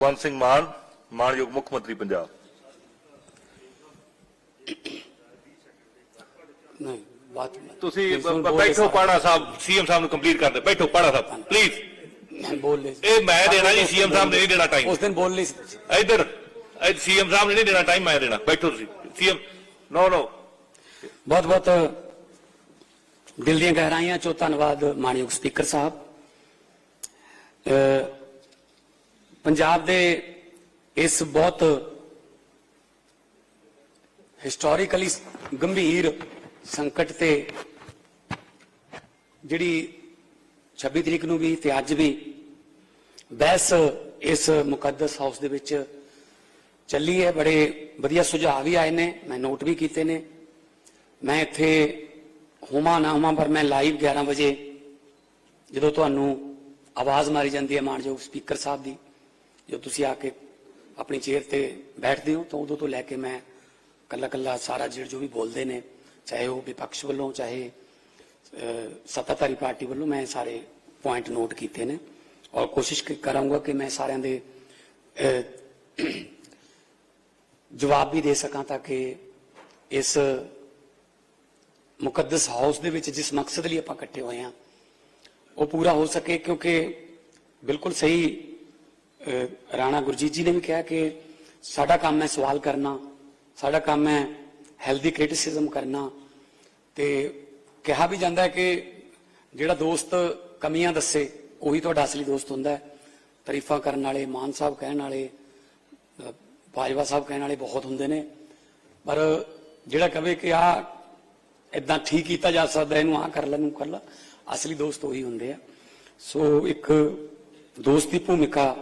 ਭਗਵੰਤ ਸਿੰਘ ਮਾਨ ਮਾਨਯੋਗ ਮੁੱਖ ਮੰਤਰੀ ਪੰਜਾਬ। ਨਹੀਂ ਬਾਤ ਤੁਸੀਂ ਬੈਠੋ ਦੇ ਪਾੜਾ ਸਾਹਿਬ ਸੀਐਮ ਸਾਹਿਬ ਨੂੰ ਕੰਪਲੀਟ ਕਰਦੇ ਬੈਠੋ ਪਾੜਾ ਸਾਹਿਬ ਪਲੀਜ਼ ਮੈਂ ਬੋਲ ਲੈ ਇਹ ਮੈਂ ਦੇਣਾ ਜੀ ਸੀਐਮ ਸਾਹਿਬ ਨੇ ਨਹੀਂ ਦੇਣਾ ਟਾਈਮ ਉਸ ਦਿਨ ਬੋਲ ਤੁਸੀਂ। ਇੱਧਰ ਸੀਐਮ ਸਾਹਿਬ ਨੇ ਨਹੀਂ ਦੇਣਾ ਟਾਈਮ ਮੈਂ ਦੇਣਾ। ਬੈਠੋ ਤੁਸੀਂ। CM no no. ਬਹੁਤ ਬਹੁਤ ਦਿਲ ਦੀਆਂ ਗਹਿਰਾਈਆਂ ਚੋਂ ਧੰਨਵਾਦ ਮਾਨਯੋਗ ਸਪੀਕਰ ਸਾਹਿਬ। ਪੰਜਾਬ ਦੇ ਇਸ ਬਹੁਤ ਹਿਸਟੋਰੀਕਲੀ ਗੰਭੀਰ ਸੰਕਟ ਤੇ ਜਿਹੜੀ 26 ਤਰੀਕ ਨੂੰ ਵੀ ਤੇ ਅੱਜ ਵੀ ਬਹਿਸ ਇਸ ਮੁਕੱਦਸ ਹਾਊਸ ਦੇ ਵਿੱਚ ਚੱਲੀ ਹੈ। ਬੜੇ ਵਧੀਆ ਸੁਝਾਅ ਵੀ ਆਏ ਨੇ। ਮੈਂ ਨੋਟ ਵੀ ਕੀਤੇ ਨੇ। ਮੈਂ ਇੱਥੇ ਹੋਵਾਂ ਨਾ ਹੋਵਾਂ, ਪਰ ਮੈਂ ਲਾਈਵ 11 ਵਜੇ ਜਦੋਂ ਤੁਹਾਨੂੰ ਆਵਾਜ਼ ਮਾਰੀ ਜਾਂਦੀ ਹੈ ਮਾਨਯੋਗ ਸਪੀਕਰ ਸਾਹਿਬ ਦੀ। ਜੋ ਤੁਸੀਂ ਆ ਕੇ ਆਪਣੀ ਚੇਅਰ ਤੇ ਬੈਠਦੇ ਹੋ ਤਾਂ ਉਦੋਂ ਤੋਂ ਲੈ ਕੇ ਮੈਂ ਕੱਲਾ ਕੱਲਾ ਸਾਰਾ ਜਿਹੜਾ ਜੋ ਵੀ ਬੋਲਦੇ ਨੇ, ਚਾਹੇ ਉਹ ਵਿਪਕਸ਼ ਵੱਲੋਂ, ਚਾਹੇ ਸੱਤਾਧਾਰੀ ਪਾਰਟੀ ਵੱਲੋਂ ਮੈਂ ਸਾਰੇ ਪੁਆਇੰਟ ਨੋਟ ਕੀਤੇ ਨੇ। ਔਰ ਕੋਸ਼ਿਸ਼ ਕਰਾਂਗਾ ਕਿ ਮੈਂ ਸਾਰਿਆਂ ਦੇ ਜਵਾਬ ਵੀ ਦੇ ਸਕਾਂ ਤਾਂ ਕਿ ਇਸ ਮੁਕੱਦਸ ਹਾਊਸ ਦੇ ਵਿੱਚ ਜਿਸ ਮਕਸਦ ਲਈ ਆਪਾਂ ਇਕੱਠੇ ਹੋਏ ਹਾਂ, ਉਹ ਪੂਰਾ ਹੋ ਸਕੇ ਕਿਉਂਕਿ ਬਿਲਕੁਲ ਸਹੀ ਰਾਣਾ ਗੁਰਜੀਤ ਜੀ ਨੇ ਵੀ ਕਿਹਾ ਕਿ ਸਾਡਾ ਕੰਮ ਹੈ ਸਵਾਲ ਕਰਨਾ, ਸਾਡਾ ਕੰਮ ਹੈ ਹੈਲਦੀ ਕ੍ਰਿਟਿਸਿਜ਼ਮ ਕਰਨਾ। ਤੇ ਕਿਹਾ ਵੀ ਜਾਂਦਾ ਹੈ ਕਿ ਜਿਹੜਾ ਦੋਸਤ ਕਮੀਆਂ ਦੱਸੇ, ਉਹੀ ਤੁਹਾਡਾ ਅਸਲੀ ਦੋਸਤ ਹੁੰਦਾ ਹੈ। ਤਾਰੀਫਾਂ ਕਰਨ ਵਾਲੇ, ਮਾਨ ਸਾਹਿਬ ਕਹਿਣ ਵਾਲੇ ਬਾਜਵਾ ਸਾਹਿਬ ਕਹਿਣ ਵਾਲੇ ਬਹੁਤ ਹੁੰਦੇ ਨੇ। ਪਰ ਜਿਹੜਾ ਕਵੇ ਕਿ ਆ ਇਦਾਂ ਠੀਕ ਕੀਤਾ ਜਾ ਸਕਦਾ, ਇਹਨੂੰ ਆ ਕਰ ਲੈ ਨੂੰ ਕਰ ਲੈ, ਅਸਲੀ ਦੋਸਤ ਉਹੀ ਹੁੰਦੇ ਆ। ਸੋ ਇੱਕ ਦੋਸਤ ਦੀ ਭੂਮਿਕਾ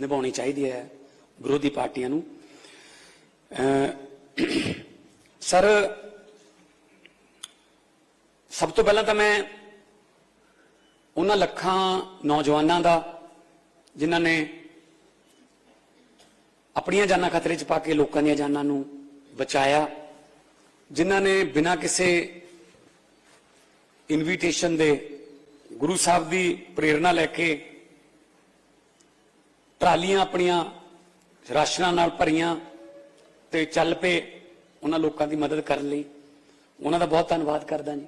ਨਿਭਾਉਣੀ ਚਾਹੀਦੀ ਹੈ ਵਿਰੋਧੀ ਪਾਰਟੀਆਂ ਨੂੰ। ਸਰ, ਸਭ ਤੋਂ ਪਹਿਲਾਂ ਤਾਂ ਮੈਂ ਉਹਨਾਂ ਲੱਖਾਂ ਨੌਜਵਾਨਾਂ ਦਾ, ਜਿਨ੍ਹਾਂ ਨੇ ਆਪਣੀਆਂ ਜਾਨਾਂ ਖਤਰੇ 'ਚ ਪਾ ਕੇ ਲੋਕਾਂ ਦੀਆਂ ਜਾਨਾਂ ਨੂੰ ਬਚਾਇਆ, ਜਿਨ੍ਹਾਂ ਨੇ ਬਿਨਾਂ ਕਿਸੇ ਇਨਵੀਟੇਸ਼ਨ ਦੇ ਗੁਰੂ ਸਾਹਿਬ ਦੀ ਪ੍ਰੇਰਣਾ ਲੈ ਕੇ ਟਰਾਲੀਆਂ ਆਪਣੀਆਂ ਰਾਸ਼ਨਾਂ ਨਾਲ ਭਰੀਆਂ ਤੇ ਚੱਲ ਪਏ ਉਹਨਾਂ ਲੋਕਾਂ ਦੀ ਮਦਦ ਕਰਨ ਲਈ। ਉਹਨਾਂ ਦਾ ਬਹੁਤ ਧੰਨਵਾਦ ਕਰਦਾ ਜੀ।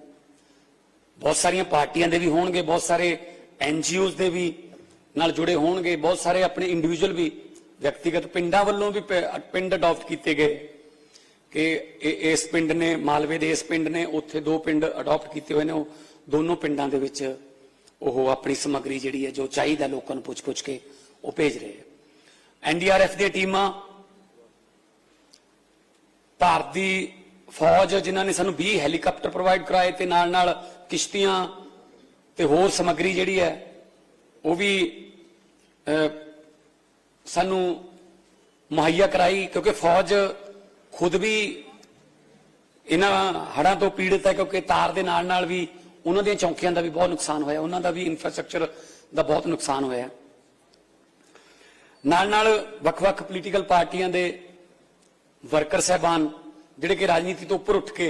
ਬਹੁਤ ਸਾਰੀਆਂ ਪਾਰਟੀਆਂ ਦੇ ਵੀ ਹੋਣਗੇ, ਬਹੁਤ ਸਾਰੇ ਐਨ ਐਨਜੀਓਜ਼ ਦੇ ਵੀ ਨਾਲ ਜੁੜੇ ਹੋਣਗੇ, ਬਹੁਤ ਸਾਰੇ ਆਪਣੇ ਇੰਡੀਵਿਜੂਅਲ ਵੀ ਵਿਅਕਤੀਗਤ ਪਿੰਡਾਂ ਵੱਲੋਂ ਵੀ ਪਿੰਡ ਅਡਾਪਟ ਕੀਤੇ ਗਏ ਕਿ ਇਹ- ਇਸ ਪਿੰਡ ਨੇ, ਮਾਲਵੇ ਦੇ ਇਸ ਪਿੰਡ ਨੇ, ਉੱਥੇ ਦੋ ਪਿੰਡ ਅਡਾਪਟ ਕੀਤੇ ਹੋਏ ਨੇ, ਉਹ ਦੋਨੋਂ ਪਿੰਡਾਂ ਦੇ ਵਿੱਚ ਉਹ ਆਪਣੀ ਸਮੱਗਰੀ ਜਿਹੜੀ ਹੈ ਜੋ ਚਾਹੀਦਾ ਲੋਕਾਂ ਨੂੰ ਪੁੱਛ-ਪੁੱਛ ਕੇ ਉਹ ਭੇਜ ਰਹੇ ਆ। ਐਨਡੀਆਰਐਫ ਦੀਆਂ ਟੀਮਾਂ, ਭਾਰਤ ਦੀ ਫੌਜ, ਜਿਨ੍ਹਾਂ ਨੇ ਸਾਨੂੰ 20 ਹੈਲੀਕਾਪਟਰ ਪ੍ਰੋਵਾਈਡ ਕਰਾਏ ਤੇ ਨਾਲ ਨਾਲ ਕਿਸ਼ਤੀਆਂ ਤੇ ਹੋਰ ਸਮੱਗਰੀ ਜਿਹੜੀ ਹੈ, ਉਹ ਵੀ ਸਾਨੂੰ ਮੁਹੱਈਆ ਕਰਾਈ, ਕਿਉਂਕਿ ਫੌਜ ਖੁਦ ਵੀ ਇਹਨਾਂ ਹੜ੍ਹਾਂ ਤੋਂ ਪੀੜਤ ਹੈ, ਕਿਉਂਕਿ ਤਾਰ ਦੇ ਨਾਲ ਨਾਲ ਵੀ ਉਹਨਾਂ ਦੀਆਂ ਚੌਕੀਆਂ ਦਾ ਵੀ ਬਹੁਤ ਨੁਕਸਾਨ ਹੋਇਆ। ਉਹਨਾਂ ਦਾ ਵੀ ਇਨਫਰਾਸਟ੍ਰਕਚਰ ਦਾ ਬਹੁਤ ਨੁਕਸਾਨ ਹੋਇਆ। ਨਾਲ ਨਾਲ ਵੱਖ-ਵੱਖ ਪੋਲੀਟੀਕਲ ਪਾਰਟੀਆਂ ਦੇ ਵਰਕਰ ਸਹਿਬਾਨ ਜਿਹੜੇ ਕਿ ਰਾਜਨੀਤੀ ਤੋਂ ਉੱਪਰ ਉੱਠ ਕੇ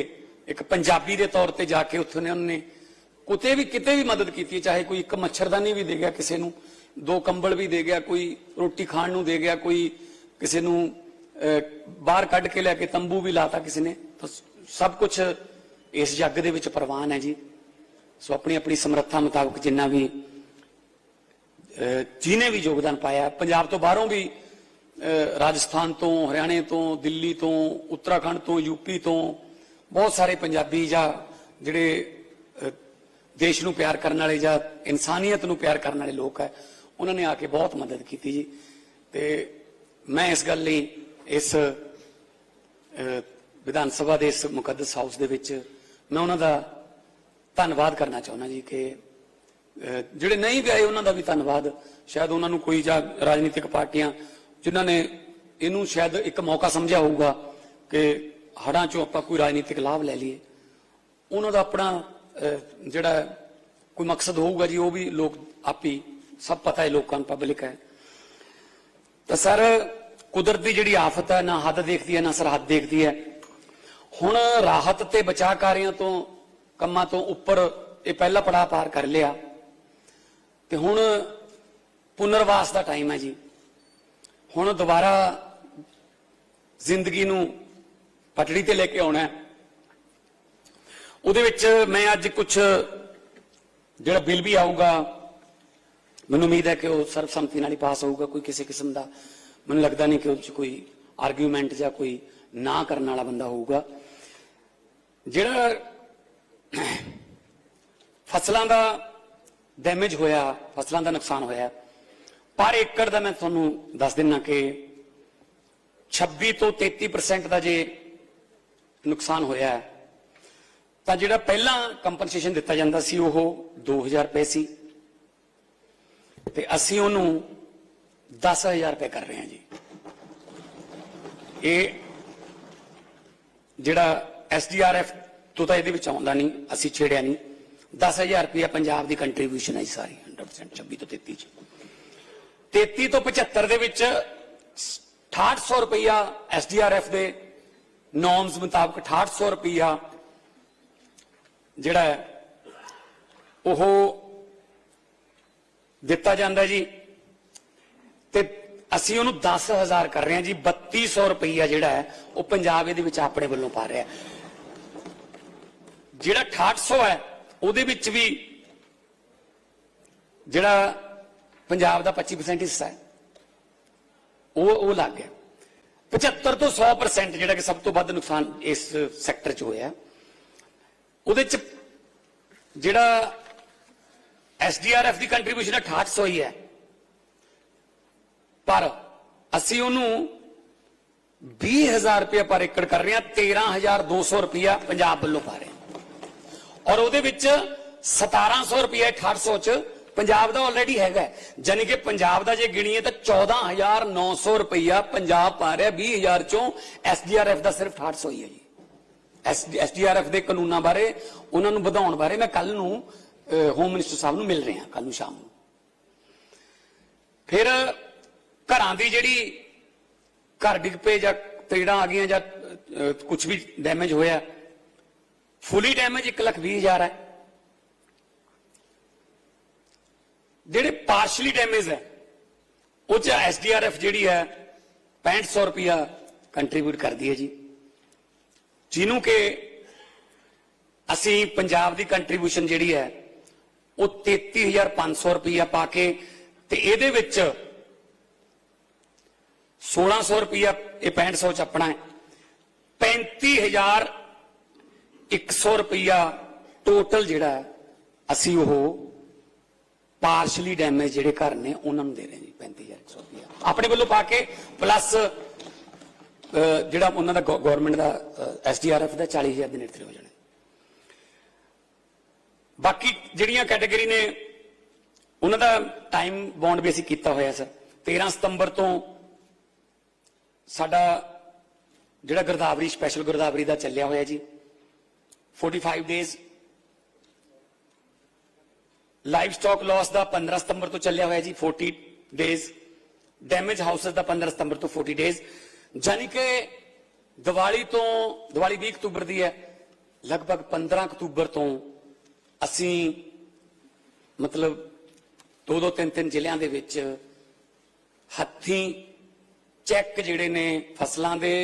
ਇੱਕ ਪੰਜਾਬੀ ਦੇ ਤੌਰ ਤੇ ਜਾ ਕੇ ਉੱਥੇ ਨੇ ਉਹਨਾਂ ਨੇ ਕਿਤੇ ਵੀ ਕਿਤੇ ਵੀ ਮਦਦ ਕੀਤੀ ਹੈ, ਚਾਹੇ ਕੋਈ ਇੱਕ ਮੱਛਰਦਾਨੀ ਵੀ ਦੇ ਗਿਆ ਕਿਸੇ ਨੂੰ ਦੋ ਕੰਬਲ ਵੀ ਦੇ ਗਿਆ ਕੋਈ ਰੋਟੀ ਖਾਣ ਨੂੰ ਦੇ ਗਿਆ ਕੋਈ ਕਿਸੇ ਨੂੰ ਬਾਹਰ ਕੱਢ ਕੇ ਲੈ ਕੇ ਤੰਬੂ ਵੀ ਲਾਤਾ ਕਿਸੇ ਨੇ ਤਾਂ ਸਭ ਕੁਝ ਇਸ ਜੱਗ ਦੇ ਵਿੱਚ ਪ੍ਰਵਾਨ ਹੈ ਜੀ। ਸੋ ਆਪਣੀ ਆਪਣੀ ਸਮਰੱਥਾ ਮੁਤਾਬਕ ਜਿੰਨਾ ਵੀ ਅਹ, ਜਿਹਨੇ ਵੀ ਯੋਗਦਾਨ ਪਾਇਆ ਪੰਜਾਬ ਤੋਂ ਬਾਹਰੋਂ ਵੀ ਰਾਜਸਥਾਨ ਤੋਂ ਹਰਿਆਣੇ ਤੋਂ ਦਿੱਲੀ ਤੋਂ ਉੱਤਰਾਖੰਡ ਤੋਂ ਯੂਪੀ ਤੋਂ ਬਹੁਤ ਸਾਰੇ ਪੰਜਾਬੀ ਜਾਂ ਜਿਹੜੇ ਦੇਸ਼ ਨੂੰ ਪਿਆਰ ਕਰਨ ਵਾਲੇ ਜਾਂ ਇਨਸਾਨੀਅਤ ਨੂੰ ਪਿਆਰ ਕਰਨ ਵਾਲੇ ਲੋਕ ਹੈ ਉਹਨਾਂ ਨੇ ਆ ਕੇ ਬਹੁਤ ਮਦਦ ਕੀਤੀ ਜੀ। ਤੇ ਮੈਂ ਇਸ ਗੱਲ ਲਈ ਇਸ ਵਿਧਾਨ ਸਭਾ ਦੇ ਇਸ ਮੁਕੱਦਸ ਹਾਊਸ ਦੇ ਵਿੱਚ ਮੈਂ ਉਹਨਾਂ ਦਾ ਧੰਨਵਾਦ ਕਰਨਾ ਚਾਹੁੰਦਾ ਜੀ ਕਿ ਜਿਹੜੇ ਨਹੀਂ ਵੀ ਆਏ ਉਹਨਾਂ ਦਾ ਵੀ ਧੰਨਵਾਦ। ਸ਼ਾਇਦ ਉਹਨਾਂ ਨੂੰ ਕੋਈ ਜਾਂ ਰਾਜਨੀਤਿਕ ਪਾਰਟੀਆਂ ਜਿਨ੍ਹਾਂ ਨੇ ਇਹਨੂੰ ਸ਼ਾਇਦ ਇੱਕ ਮੌਕਾ ਸਮਝਿਆ ਹੋਊਗਾ ਕਿ ਹੜਾਂ ਚੋਂ ਆਪਾਂ ਕੋਈ ਰਾਜਨੀਤਿਕ ਲਾਭ ਲੈ ਲਈਏ। ਉਹਨਾਂ ਦਾ ਆਪਣਾ ਜਿਹੜਾ ਕੋਈ ਮਕਸਦ ਹੋਊਗਾ ਜੀ, ਉਹ ਵੀ ਲੋਕ ਆਪੀ ਸਭ ਪਤਾ ਹੈ, ਲੋਕਾਂ ਨੂੰ ਪਬਲਿਕ ਹੈ। ਤਾਂ ਸਰ, ਕੁਦਰਤ ਦੀ ਜਿਹੜੀ ਆਫਤ ਹੈ, ਨਾ ਹੱਦ ਦੇਖਦੀ ਹੈ, ਨਾ ਸਰਹੱਦ ਦੇਖਦੀ ਹੈ। ਹੁਣ ਰਾਹਤ ਤੇ ਬਚਾਅ ਕਾਰਿਆਂ ਤੋਂ, ਕੰਮਾਂ ਤੋਂ ਉੱਪਰ ਇਹ ਪਹਿਲਾ ਪੜਾਅ ਪਾਰ ਕਰ ਲਿਆ। ਤੇ ਹੁਣ ਪੁਨਰਵਾਸ ਦਾ ਟਾਈਮ ਹੈ ਜੀ। ਹੁਣ ਦੁਬਾਰਾ ਜ਼ਿੰਦਗੀ ਨੂੰ ਪਟੜੀ ਤੇ ਲੈ ਕੇ ਆਉਣਾ ਹੈ। ਉਹਦੇ ਵਿੱਚ ਮੈਂ ਅੱਜ ਕੁਝ ਜਿਹੜਾ ਬਿੱਲ ਵੀ ਆਊਗਾ, ਮੈਨੂੰ ਉਮੀਦ ਹੈ ਕਿ ਉਹ ਸਰਬਸੰਮਤੀ ਨਾਲ ਹੀ ਪਾਸ ਹੋਊਗਾ, ਕੋਈ ਕਿਸੇ ਕਿਸਮ ਦਾ ਮੈਨੂੰ ਲੱਗਦਾ ਨਹੀਂ ਕਿ ਉਹ 'ਚ ਕੋਈ ਆਰਗੂਮੈਂਟ ਜਾਂ ਕੋਈ ਨਾ ਕਰਨ ਵਾਲਾ ਬੰਦਾ ਹੋਊਗਾ। ਜਿਹੜਾ ਫਸਲਾਂ ਦਾ ਡੈਮੇਜ ਹੋਇਆ, ਫਸਲਾਂ ਦਾ ਨੁਕਸਾਨ ਹੋਇਆ। ਪਰ ਏਕੜ ਦਾ ਮੈਂ ਤੁਹਾਨੂੰ ਦੱਸ ਦਿੰਨਾ ਕਿ 26 ਤੋਂ 33% ਦਾ ਜੇ ਨੁਕਸਾਨ ਹੋਇਆ ਤਾਂ ਜਿਹੜਾ ਪਹਿਲਾਂ ਕੰਪਨਸੇਸ਼ਨ ਦਿੱਤਾ ਜਾਂਦਾ ਸੀ, ਉਹ 2000 ਰੁਪਏ ਸੀ। ਤੇ ਅਸੀਂ ਉਹਨੂੰ 10000 ਰੁਪਏ ਕਰ ਰਹੇ ਹਾਂ ਜੀ। ਇਹ ਜਿਹੜਾ ਐਸਡੀਆਰਐਫ ਤੋਂ ਤਾਂ ਇਹਦੇ ਵਿੱਚ ਆਉਂਦਾ ਨਹੀਂ, ਅਸੀਂ ਛੇੜਿਆ ਨਹੀਂ। 10000 ਰੁਪਏ ਪੰਜਾਬ ਦੀ ਕੰਟਰੀਬਿਊਸ਼ਨ ਹੈ ਜੀ ਸਾਰੀ 100% 26 ਤੋਂ 33 ਚ 33 ਤੋਂ 75 ਦੇ ਵਿੱਚ 6800 ਰੁਪਇਆ ਐਸਡੀਆਰਐਫ ਦੇ ਨੋਰਮਸ ਮੁਤਾਬਕ 6800 ਰੁਪਇਆ ਜਿਹੜਾ ਹੈ, ਉਹ ਦਿੱਤਾ ਜਾਂਦਾ ਜੀ ਤੇ ਅਸੀਂ ਉਹਨੂੰ 10000 ਕਰ ਰਹੇ ਹਾਂ ਜੀ 3200 ਰੁਪਈਆ ਜਿਹੜਾ ਹੈ, ਉਹ ਪੰਜਾਬ ਇਹਦੇ ਵਿੱਚ ਆਪਣੇ ਵੱਲੋਂ ਪਾ ਰਿਹਾ ਹੈ। ਜਿਹੜਾ 6800 ਹੈ ਉਹਦੇ ਵਿੱਚ ਵੀ ਜਿਹੜਾ ਪੰਜਾਬ ਦਾ 25% ਹਿੱਸਾ ਹੈ, ਉਹ ਉਹ ਲੱਗ ਗਿਆ। 75 ਤੋਂ 100% ਜਿਹੜਾ ਕਿ ਸਭ ਤੋਂ ਵੱਧ ਨੁਕਸਾਨ ਇਸ ਸੈਕਟਰ 'ਚ ਹੋਇਆ। ਉਹਦੇ 'ਚ ਜਿਹੜਾ ਐਸਡੀਆਰਐਫ ਦੀ ਕੰਟਰੀਬਿਊਸ਼ਨ 6800 ਹੀ ਹੈ। ਪਰ ਅਸੀਂ ਉਹਨੂੰ 20000 ਰੁਪਏ ਪਰ ਏਕੜ ਕਰ ਰਹੇ ਹਾਂ 13200 ਰੁਪਇਆ ਪੰਜਾਬ ਵੱਲੋਂ ਪਾ ਰਹੇ ਹਾਂ। ਔਰ ਉਹਦੇ ਵਿੱਚ 1700 ਰੁਪਏ 6800 ਚ ਪੰਜਾਬ ਦਾ ਆਲਰੇਡੀ ਹੈਗਾ ਜਾਨੀ ਕਿ ਪੰਜਾਬ ਦਾ ਜੇ ਗਿਣੀਏ ਤਾਂ 14900 ਰੁਪਇਆ ਪੰਜਾਬ ਪਾ ਰਿਹਾ 20000 ਚੋਂ ਐਸਡੀਆਰਐਫ ਦਾ ਸਿਰਫ 6800 ਹੀ ਹੈ ਜੀ। ਐਸਡੀਆਰਐਫ ਦੇ ਕਾਨੂੰਨਾਂ ਬਾਰੇ, ਉਹਨਾਂ ਨੂੰ ਵਧਾਉਣ ਬਾਰੇ ਮੈਂ ਕੱਲ ਨੂੰ ਹੋਮ ਮਿਨਿਸਟਰ ਸਾਹਿਬ ਨੂੰ ਮਿਲ ਰਿਹਾ ਕੱਲ ਨੂੰ ਸ਼ਾਮ ਨੂੰ। ਫਿਰ ਘਰਾਂ ਦੀ ਜਿਹੜੀ ਘਰ ਡਿੱਗ ਪਏ ਜਾਂ ਤੇੜਾਂ ਆ ਗਈਆਂ ਜਾਂ ਕੁਝ ਵੀ ਡੈਮੇਜ ਹੋਇਆ ਫੁੱਲੀ ਡੈਮੇਜ 1 ਲੱਖ ਵੀਹ ਹਜ਼ਾਰ ਹੈ। ਜਿਹੜੇ ਪਾਰਸ਼ਲੀ ਡੈਮੇਜ ਹੈ, ਉਹ ਚ ਐਸਡੀਆਰਐਫ ਜਿਹੜੀ ਹੈ 6500 ਰੁਪਿਆ ਕੰਟਰੀਬਿਊਟ ਕਰਦੀ ਹੈ ਜੀ। ਜਿਹਨੂੰ ਕਿ ਅਸੀਂ ਪੰਜਾਬ ਦੀ ਕੰਟਰੀਬਿਊਸ਼ਨ ਜਿਹੜੀ ਹੈ, ਉਹ 33500 ਰੁਪਿਆ ਪਾ ਕੇ ਤੇ ਇਹਦੇ ਵਿੱਚ 1600 ਰੁਪਿਆ ਇਹ 6500 ਚ ਆਪਣਾ ਹੈ। 35100 ਰੁਪਿਆ ਟੋਟਲ ਜਿਹੜਾ ਅਸੀਂ ਉਹ ਪਾਰਸ਼ਲੀ ਡੈਮੇਜ ਜਿਹੜੇ ਘਰ ਨੇ, ਉਹਨਾਂ ਨੂੰ ਦੇ ਰਹੇ ਹਾਂ ਜੀ 35100 ਰੁਪਿਆ ਆਪਣੇ ਵੱਲੋਂ ਪਾ ਕੇ ਪਲੱਸ ਜਿਹੜਾ ਉਹਨਾਂ ਦਾ ਗਵਰਨਮੈਂਟ ਦਾ ਐਸਡੀਆਰਐਫ ਦਾ 40000 ਦੇ ਨੇੜੇ ਹੋ ਜਾਣਾ। ਬਾਕੀ ਜਿਹੜੀਆਂ ਕੈਟਾਗਰੀ ਨੇ, ਉਹਨਾਂ ਦਾ ਟਾਈਮ ਬੌਂਡ ਵੀ ਅਸੀਂ ਕੀਤਾ ਹੋਇਆ, ਸਰ। 13 ਸਤੰਬਰ ਤੋਂ ਸਾਡਾ ਜਿਹੜਾ ਗਰਦਾਵਰੀ ਸਪੈਸ਼ਲ ਗਰਦਾਵਰੀ ਦਾ ਚੱਲਿਆ ਹੋਇਆ ਜੀ। 45 ਡੇਜ਼ ਲਾਈਵ ਸਟਾਕ ਲਾਸ ਦਾ 15 ਸਤੰਬਰ ਤੋਂ ਚੱਲਿਆ ਹੋਇਆ ਜੀ 40 ਡੇਜ਼ ਡੈਮੇਜ ਹਾਊਸਸ ਦਾ 15 ਸਤੰਬਰ ਤੋਂ 40 ਡੇਜ਼ ਜਾਨੀ ਕਿ ਦੀਵਾਲੀ ਤੋਂ, ਦੀਵਾਲੀ 20 ਅਕਤੂਬਰ ਦੀ ਹੈ, ਲਗਭਗ 15 ਅਕਤੂਬਰ ਤੋਂ ਅਸੀਂ ਮਤਲਬ ਦੋ ਦੋ ਤਿੰਨ ਤਿੰਨ ਜ਼ਿਲ੍ਹਿਆਂ ਦੇ ਵਿੱਚ ਹੱਥੀਂ ਚੈੱਕ ਜਿਹੜੇ ਨੇ ਫਸਲਾਂ ਦੇ,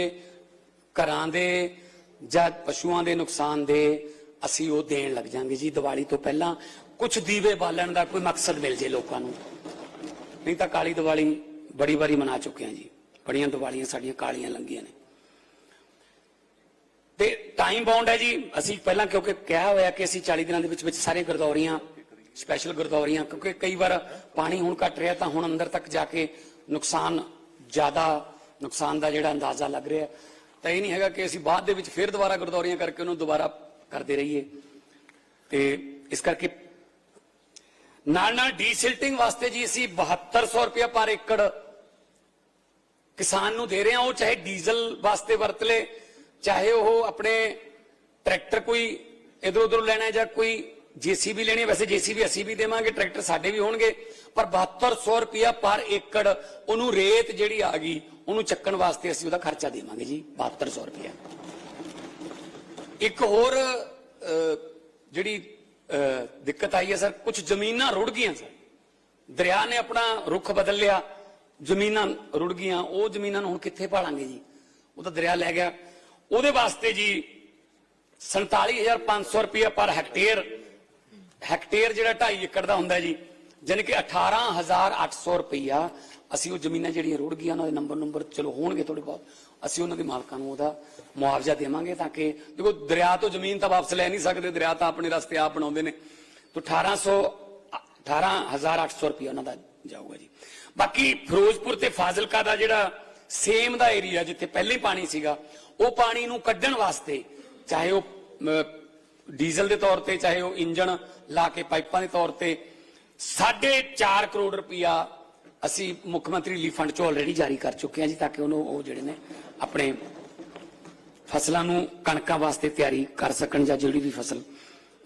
ਘਰਾਂ ਦੇ ਜਾਂ ਪਸ਼ੂਆਂ ਦੇ ਨੁਕਸਾਨ ਦੇ ਅਸੀਂ ਉਹ ਦੇਣ ਲੱਗ ਜਾਾਂਗੇ ਜੀ ਦੀਵਾਲੀ ਤੋਂ ਪਹਿਲਾਂ। ਕੁਝ ਦੀਵੇ ਬਾਲਣ ਦਾ ਕੋਈ ਮਕਸਦ ਮਿਲ ਜੇ ਲੋਕਾਂ ਨੂੰ। ਨਹੀਂ ਤਾਂ ਕਾਲੀ ਦੀਵਾਲੀ ਬੜੀ ਵਾਰੀ ਮਨਾ ਚੁੱਕੇ ਹਾਂ ਜੀ। ਬੜੀਆਂ ਦੀਵਾਲੀਆਂ ਸਾਡੀਆਂ ਕਾਲੀਆਂ ਲੰਗੀਆਂ ਨੇ। ਤੇ ਟਾਈਮ ਬਾਉਂਡ ਹੈ ਜੀ। ਅਸੀਂ ਪਹਿਲਾਂ ਕਿਉਂਕਿ ਕਿਹਾ ਹੋਇਆ ਕਿ ਅਸੀਂ 40 ਦਿਨਾਂ ਦੇ ਵਿੱਚ ਵਿੱਚ ਸਾਰੇ ਗਰਦੌਰੀਆਂ ਸਪੈਸ਼ਲ ਗਰਦੌਰੀਆਂ, ਕਿਉਂਕਿ ਕਈ ਵਾਰ ਪਾਣੀ ਹੁਣ ਘਟ ਰਿਹਾ ਤਾਂ ਹੁਣ ਅੰਦਰ ਤੱਕ ਜਾ ਕੇ ਨੁਕਸਾਨ ਜ਼ਿਆਦਾ ਨੁਕਸਾਨ ਦਾ ਜਿਹੜਾ ਅੰਦਾਜ਼ਾ ਲੱਗ ਰਿਹਾ। ਤਾਂ ਇਹ ਨਹੀਂ ਹੈਗਾ ਕਿ ਅਸੀਂ ਬਾਅਦ ਦੇ ਵਿੱਚ ਫਿਰ ਦੁਬਾਰਾ ਗਰਦੌਰੀਆਂ ਕਰਕੇ ਉਹਨੂੰ ਦੁਬਾਰਾ ਕਰਦੇ ਰਹੀਏ। ਤੇ ਇਸ ਕਰਕੇ ਨਾਲ ਨਾਲ ਡੀਸਿਲਟਿੰਗ ਵਾਸਤੇ ਜੀ ਅਸੀਂ 7200 ਰੁਪਏ ਪਰ ਏਕੜ ਕਿਸਾਨ ਨੂੰ ਦੇ ਰਹੇ ਹਾਂ। ਉਹ ਚਾਹੇ ਡੀਜ਼ਲ ਵਾਸਤੇ ਵਰਤ ਲੇ, ਚਾਹੇ ਉਹ ਆਪਣੇ ਟਰੈਕਟਰ ਕੋਈ ਇਧਰ ਉਧਰ ਲੈਣਾ ਜਾਂ ਕੋਈ ਜੀਸੀਬੀ ਲੈਣੀ ਹੈ। ਵੈਸੇ ਜੀਸੀਬੀ ਅਸੀਂ ਵੀ ਦੇਵਾਂਗੇ, ਟਰੈਕਟਰ ਸਾਡੇ ਵੀ ਹੋਣਗੇ, ਪਰ 7200 ਰੁਪਇਆ ਪਰ ਏਕੜ ਉਹਨੂੰ ਰੇਤ ਜਿਹੜੀ ਆ ਗਈ ਉਹਨੂੰ ਚੱਕਣ ਵਾਸਤੇ ਅਸੀਂ ਉਹਦਾ ਖਰਚਾ ਦੇਵਾਂਗੇ ਜੀ 7200 ਰੁਪਇਆ। ਇੱਕ ਹੋਰ ਜਿਹੜੀ ਅਹ, ਦਿੱਕਤ ਆਈ ਹੈ ਸਰ ਕੁਝ ਜ਼ਮੀਨਾਂ ਰੁੜ ਗਈਆਂ ਸਰ। ਦਰਿਆ ਨੇ ਆਪਣਾ ਰੁਖ ਬਦਲ ਲਿਆ ਜ਼ਮੀਨਾਂ ਰੁੜ ਗਈਆਂ ਉਹ ਜ਼ਮੀਨਾਂ ਨੂੰ ਹੁਣ ਕਿੱਥੇ ਪਾਲਾਂਗੇ ਜੀ? ਉਹ ਤਾਂ ਦਰਿਆ ਲੈ ਗਿਆ। ਉਹਦੇ ਵਾਸਤੇ ਜੀ 47500 ਰੁਪਇਆ ਪਰ ਹੈਕਟੇਅਰ ਹੈਕਟੇਅਰ ਜਿਹੜਾ 2.5 ਏਕੜ ਦਾ ਹੁੰਦਾ ਜੀ ਜਾਣੀ ਕਿ 18800 ਰੁਪਇਆ ਅਸੀਂ ਉਹ ਜ਼ਮੀਨਾਂ ਜਿਹੜੀਆਂ ਰੁੜ ਗਈਆਂ, ਉਹਨਾਂ ਦੇ ਨੰਬਰ ਨੰਬਰ ਚਲੋ ਹੋਣਗੇ ਥੋੜੇ ਬਹੁਤ, ਅਸੀਂ ਉਹਨਾਂ ਦੇ ਮਾਲਕਾਂ ਨੂੰ ਉਹਦਾ ਮੁਆਵਜ਼ਾ ਦੇਵਾਂਗੇ ਤਾਂ ਕਿ ਦੇਖੋ, ਦਰਿਆ ਤੋਂ ਜ਼ਮੀਨ ਤਾਂ ਵਾਪਸ ਲੈ ਨਹੀਂ ਸਕਦੇ, ਦਰਿਆ ਤਾਂ ਆਪਣੇ ਰਸਤੇ ਆਪ ਬਣਾਉਂਦੇ ਨੇ। ਤਾਂ 1800 18800 ਰੁਪਇਆ ਉਹਨਾਂ ਦਾ ਜਾਊਗਾ ਜੀ। ਬਾਕੀ ਫਿਰੋਜ਼ਪੁਰ ਤੇ ਫਾਜ਼ਿਲਕਾ ਦਾ ਜਿਹੜਾ ਸੇਮ ਦਾ ਏਰੀਆ ਜਿੱਥੇ ਪਹਿਲੇ ਪਾਣੀ ਸੀਗਾ, ਉਹ ਪਾਣੀ ਨੂੰ ਕੱਢਣ ਵਾਸਤੇ ਚਾਹੇ ਉਹ ਡੀਜ਼ਲ ਦੇ ਤੌਰ ਤੇ, ਚਾਹੇ ਉਹ ਇੰਜਣ ਲਾ ਕੇ ਪਾਈਪਾਂ ਦੇ ਤੌਰ ਤੇ 4.5 ਕਰੋੜ ਰੁਪਇਆ ਅਸੀਂ ਮੁੱਖ ਮੰਤਰੀ ਰਿਲੀਫ ਫੰਡ ਚੋਂ ਆਲਰੇਡੀ ਜਾਰੀ ਕਰ ਚੁੱਕੇ ਹਾਂ ਜੀ ਤਾਂ ਕਿ ਉਹਨੂੰ ਉਹ ਜਿਹੜੇ ਨੇ ਆਪਣੇ ਫਸਲਾਂ ਨੂੰ ਕਣਕਾਂ ਵਾਸਤੇ ਤਿਆਰੀ ਕਰ ਸਕਣ ਜਾਂ ਜਿਹੜੀ ਵੀ ਫਸਲ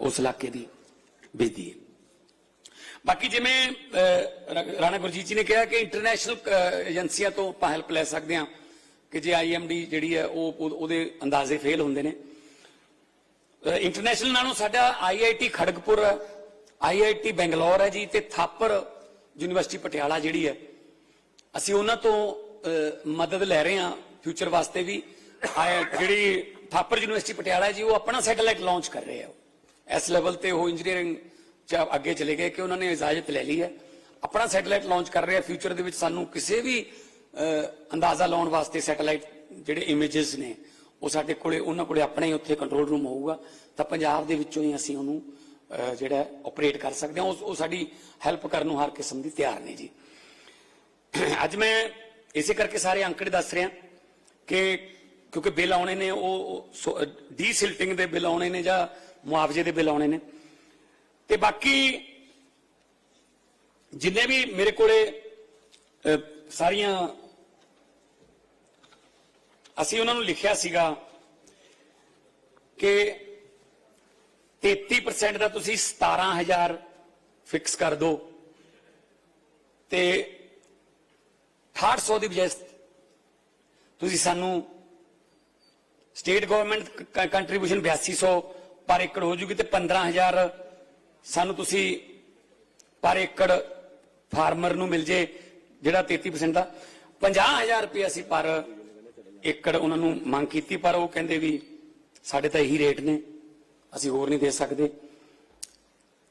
ਉਸ ਇਲਾਕੇ ਦੀ ਬੀਜਦੀ ਹੈ। ਬਾਕੀ ਜਿਵੇਂ ਰਾਣਾ ਗੁਰਜੀਤ ਜੀ ਨੇ ਕਿਹਾ ਕਿ ਇੰਟਰਨੈਸ਼ਨਲ ਏਜੰਸੀਆਂ ਤੋਂ ਆਪਾਂ ਹੈਲਪ ਲੈ ਸਕਦੇ ਹਾਂ ਕਿ ਜੇ ਆਈਐਮਡੀ ਜਿਹੜੀ ਹੈ ਉਹ ਉਹ- ਉਹਦੇ ਅੰਦਾਜ਼ੇ ਫੇਲ ਹੁੰਦੇ ਨੇ। ਇੰਟਰਨੈਸ਼ਨਲ ਨਾਲੋਂ ਸਾਡਾ ਆਈਆਈਟੀ ਖੜਗਪੁਰ ਆਈਆਈਟੀ ਬੈਂਗਲੌਰ ਹੈ ਜੀ ਤੇ ਥਾਪਰ ਯੂਨੀਵਰਸਿਟੀ ਪਟਿਆਲਾ ਜਿਹੜੀ ਹੈ ਅਸੀਂ ਉਹਨਾਂ ਤੋਂ ਮਦਦ ਲੈ ਰਹੇ ਹਾਂ ਫਿਊਚਰ ਵਾਸਤੇ ਵੀ। ਜਿਹੜੀ ਥਾਪਰ ਯੂਨੀਵਰਸਿਟੀ ਪਟਿਆਲਾ ਜੀ ਉਹ ਆਪਣਾ ਸੈਟੇਲਾਈਟ ਲਾਂਚ ਕਰ ਰਹੇ ਆ ਇਸ ਲੈਵਲ ਤੇ ਉਹ ਇੰਜੀਨੀਅਰਿੰਗ ਚ ਅੱਗੇ ਚਲੇ ਗਏ ਕਿ ਉਹਨਾਂ ਨੇ ਇਜਾਜ਼ਤ ਲੈ ਲਈ ਹੈ। ਆਪਣਾ ਸੈਟੇਲਾਈਟ ਲਾਂਚ ਕਰ ਰਹੇ ਆ। ਫਿਊਚਰ ਦੇ ਵਿੱਚ ਸਾਨੂੰ ਕਿਸੇ ਵੀ ਅਹ, ਅੰਦਾਜ਼ਾ ਲਾਉਣ ਵਾਸਤੇ ਸੈਟੇਲਾਈਟ ਜਿਹੜੇ ਇਮੇजेस ਨੇ ਉਹ ਸਾਡੇ ਕੋਲੇ ਉਹਨਾਂ ਕੋਲੇ ਆਪਣਾ ਹੀ ਉੱਥੇ ਕੰਟਰੋਲ ਰੂਮ ਹੋਊਗਾ। ਤਾਂ ਪੰਜਾਬ ਦੇ ਵਿੱਚੋਂ ਹੀ ਅਸੀਂ ਉਹਨੂੰ ਜਿਹੜਾ ਆਪਰੇਟ ਕਰ ਸਕਦੇ ਹਾਂ। ਉਹ ਉਹ ਸਾਡੀ ਹੈਲਪ ਕਰਨ ਨੂੰ ਹਰ ਕਿਸਮ ਦੀ ਤਿਆਰ ਨੇ ਜੀ। ਅੱਜ ਮੈਂ ਇਸੇ ਕਰਕੇ ਸਾਰੇ ਅੰਕੜੇ ਦੱਸ ਰਿਹਾ ਕਿ ਕਿਉਂਕਿ ਬਿੱਲ ਆਉਣੇ ਨੇ, ਉਹ ਡੀਸਿਲਟਿੰਗ ਦੇ ਬਿੱਲ ਆਉਣੇ ਨੇ ਜਾਂ ਮੁਆਵਜ਼ੇ ਦੇ ਬਿੱਲ ਆਉਣੇ ਨੇ। ਤੇ ਬਾਕੀ ਜਿੰਨੇ ਵੀ ਮੇਰੇ ਕੋਲੇ ਸਾਰੀਆਂ ਅਸੀਂ ਉਹਨਾਂ ਨੂੰ ਲਿਖਿਆ ਸੀਗਾ ਕਿ 33% ਦਾ ਤੁਸੀਂ 17000 ਫਿਕਸ ਕਰ ਦਿਓ ਤੇ 6800 ਦੀ ਬਜਾਏ ਤੁਸੀਂ ਸਾਨੂੰ ਸਟੇਟ ਗਵਰਨਮੈਂਟ ਕੰਟਰੀਬਿਊਸ਼ਨ 8200 ਪਰ ਏਕੜ ਹੋ ਜੂਗੀ ਤੇ 15000 ਸਾਨੂੰ ਤੁਸੀਂ ਪਰ ਏਕੜ ਫਾਰਮਰ ਨੂੰ ਮਿਲ ਜੇ, ਜਿਹੜਾ 33% ਦਾ। 50000 ਰੁਪਏ ਅਸੀਂ ਪਰ ਏਕੜ ਉਹਨਾਂ ਨੂੰ ਮੰਗ ਕੀਤੀ, ਪਰ ਉਹ ਕਹਿੰਦੇ ਵੀ ਸਾਡੇ ਤਾਂ ਇਹੀ ਰੇਟ ਨੇ। ਅਸੀਂ ਹੋਰ ਨਹੀਂ ਦੇ ਸਕਦੇ।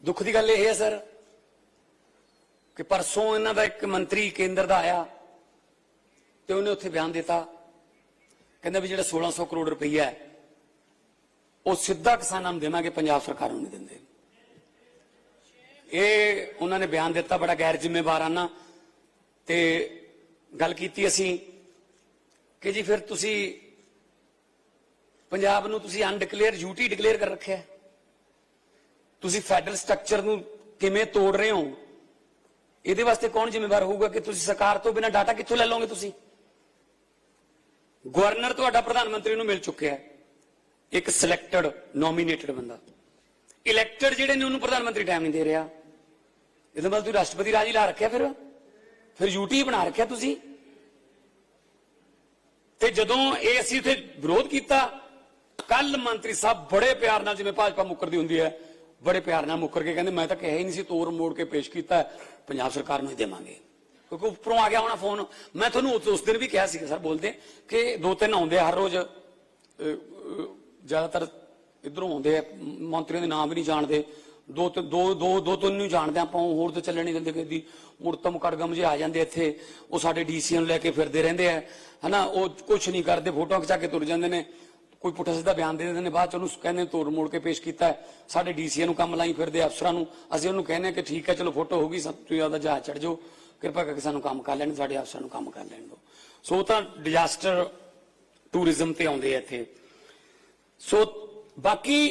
ਦੁੱਖ ਦੀ ਗੱਲ ਇਹ ਹੈ ਸਰ ਕਿ ਪਰਸੋਂ ਇਹਨਾਂ ਦਾ ਇੱਕ ਮੰਤਰੀ ਕੇਂਦਰ ਦਾ ਆਇਆ ਤੇ ਉਹਨੇ ਉੱਥੇ ਬਿਆਨ ਦਿੱਤਾ। ਕਹਿੰਦਾ ਵੀ ਜਿਹੜਾ 1600 ਕਰੋੜ ਰੁਪਈਆ ਹੈ, ਉਹ ਸਿੱਧਾ ਕਿਸਾਨਾਂ ਨੂੰ ਦੇਵਾਂਗੇ, ਪੰਜਾਬ ਸਰਕਾਰ ਨੂੰ ਨਹੀਂ ਦਿੰਦੇ। ਇਹ ਉਹਨਾਂ ਨੇ ਬਿਆਨ ਦਿੱਤਾ, ਬੜਾ ਗੈਰ ਜ਼ਿੰਮੇਵਾਰਾਨਾ ਤੇ ਗੱਲ ਕੀਤੀ ਅਸੀਂ ਕਿ ਜੀ ਫਿਰ ਤੁਸੀਂ ਪੰਜਾਬ ਨੂੰ ਤੁਸੀਂ ਅਨਡਿਕਲੇਅਰ ਯੂਟੀ ਡਿਕਲੇਅਰ ਕਰ ਰੱਖਿਆ ਤੁਸੀਂ ਫੈਡਰਲ ਸਟਰਕਚਰ ਨੂੰ ਕਿਵੇਂ ਤੋੜ ਰਹੇ ਹੋ? ਇਹਦੇ ਵਾਸਤੇ ਕੌਣ ਜ਼ਿੰਮੇਵਾਰ ਹੋਊਗਾ ਕਿ ਤੁਸੀਂ ਸਰਕਾਰ ਤੋਂ ਬਿਨਾਂ ਡਾਟਾ ਕਿੱਥੋਂ ਲੈ ਲਓਗੇ ਤੁਸੀਂ? ਗਵਰਨਰ ਤੁਹਾਡਾ ਪ੍ਰਧਾਨ ਮੰਤਰੀ ਨੂੰ ਮਿਲ ਚੁੱਕਿਆ ਹੈ। ਇੱਕ ਸਿਲੈਕਟਡ ਨੋਮੀਨੇਟਡ ਬੰਦਾ। ਇਲੈਕਟਡ ਜਿਹੜੇ ਨੇ ਉਹਨੂੰ ਪ੍ਰਧਾਨ ਮੰਤਰੀ ਟਾਈਮ ਨਹੀਂ ਦੇ ਰਿਹਾ। ਇਹਦਾ ਮਤਲਬ ਤੁਸੀਂ ਰਾਸ਼ਟਰਪਤੀ ਰਾਜ ਹੀ ਲਾ ਰੱਖਿਆ ਫਿਰ। ਫਿਰ ਯੂਟੀ ਬਣਾ ਰੱਖਿਆ ਤੁਸੀਂ। ਤੇ ਜਦੋਂ ਇਹ ਅਸੀਂ ਉਥੇ ਵਿਰੋਧ ਕੀਤਾ ਕੱਲ ਮੰਤਰੀ ਸਾਹਿਬ ਬੜੇ ਪਿਆਰ ਨਾਲ ਜਿਵੇਂ ਭਾਜਪਾ ਮੁੱਕਰਦੀ ਹੁੰਦੀ ਹੈ, ਬੜੇ ਪਿਆਰ ਨਾਲ ਮੁੱਕਰ ਕੇ ਕਹਿੰਦੇ, ਮੈਂ ਤਾਂ ਕਿਹਾ ਹੀ ਨਹੀਂ ਸੀ, ਤੋਰ ਮੋੜ ਕੇ ਪੇਸ਼ ਕੀਤਾ ਪੰਜਾਬ ਸਰਕਾਰ ਨੂੰ ਹੀ ਦੇਵਾਂਗੇ। ਕਿਉਂਕਿ ਉੱਪਰੋਂ ਆ ਗਿਆ ਹੋਣਾ ਫੋਨ। ਮੈਂ ਤੁਹਾਨੂੰ ਉਸ- ਦਿਨ ਵੀ ਕਿਹਾ ਸੀ ਸਰ, ਬੋਲਦੇ ਕਿ ਦੋ ਤਿੰਨ ਆਉਂਦੇ ਹਰ ਰੋਜ਼। ਜ਼ਿਆਦਾਤਰ ਇਧਰੋਂ ਆਉਂਦੇ ਆ, ਮੰਤਰੀਆਂ ਦੇ ਨਾਮ ਵੀ ਨਹੀਂ ਜਾਣਦੇ। ਦੋ ਤੇ ਦੋ ਦੋ ਦੋ ਤਿੰਨ ਨੂੰ ਜਾਣਦੇ ਆਪਾਂ, ਉਹ ਹੋਰ ਤੇ ਚੱਲਣ ਨਹੀਂ ਦਿੰਦੇ ਕਦੀ। ਮੁਰਤਮ ਕੜਗਮ ਜੇ ਆ ਜਾਂਦੇ ਇੱਥੇ, ਉਹ ਸਾਡੇ ਡੀਸੀਆਂ ਨੂੰ ਲੈ ਕੇ ਫਿਰਦੇ ਰਹਿੰਦੇ ਆ। ਹਨਾ, ਉਹ ਕੁਝ ਨਹੀਂ ਕਰਦੇ, ਫੋਟੋਆਂ ਖਿਚਾ ਕੇ ਤੁਰ ਜਾਂਦੇ ਨੇ। ਕੋਈ ਪੁੱਠਾ ਸਿੱਧਾ ਬਿਆਨ ਦੇ ਦਿੰਦੇ ਨੇ, ਬਾਅਦ ਚ ਉਹਨੂੰ ਕਹਿੰਦੇ ਤੋੜ ਮੋੜ ਕੇ ਪੇਸ਼ ਕੀਤਾ ਹੈ। ਸਾਡੇ ਡੀਸੀਆਂ ਨੂੰ ਕੰਮ ਲਾਈ ਫਿਰਦੇ ਅਫਸਰਾਂ ਨੂੰ। ਅਸੀਂ ਉਹਨੂੰ ਕਹਿੰਦੇ ਆ ਕਿ ਠੀਕ ਹੈ, ਚਲੋ ਫੋਟੋ ਹੋ ਗਈ, ਸਭ ਤੋਂ ਜ਼ਿਆਦਾ ਜਹਾਜ਼ ਚੜ ਜਾਓ। ਕਿਰਪਾ ਕਰਕੇ ਸਾਨੂੰ ਕੰਮ ਕਰ ਲੈਣ, ਸਾਡੇ ਅਫਸਰਾਂ ਨੂੰ ਕੰਮ ਕਰ ਲੈਣ ਦਿਓ। ਸੋ ਤਾਂ ਡਿਜ਼ਾਸਟਰ ਟੂਰਿਜ਼ਮ ਤੇ ਆਉਂਦੇ ਆ ਇੱਥੇ। ਸੋ ਬਾਕੀ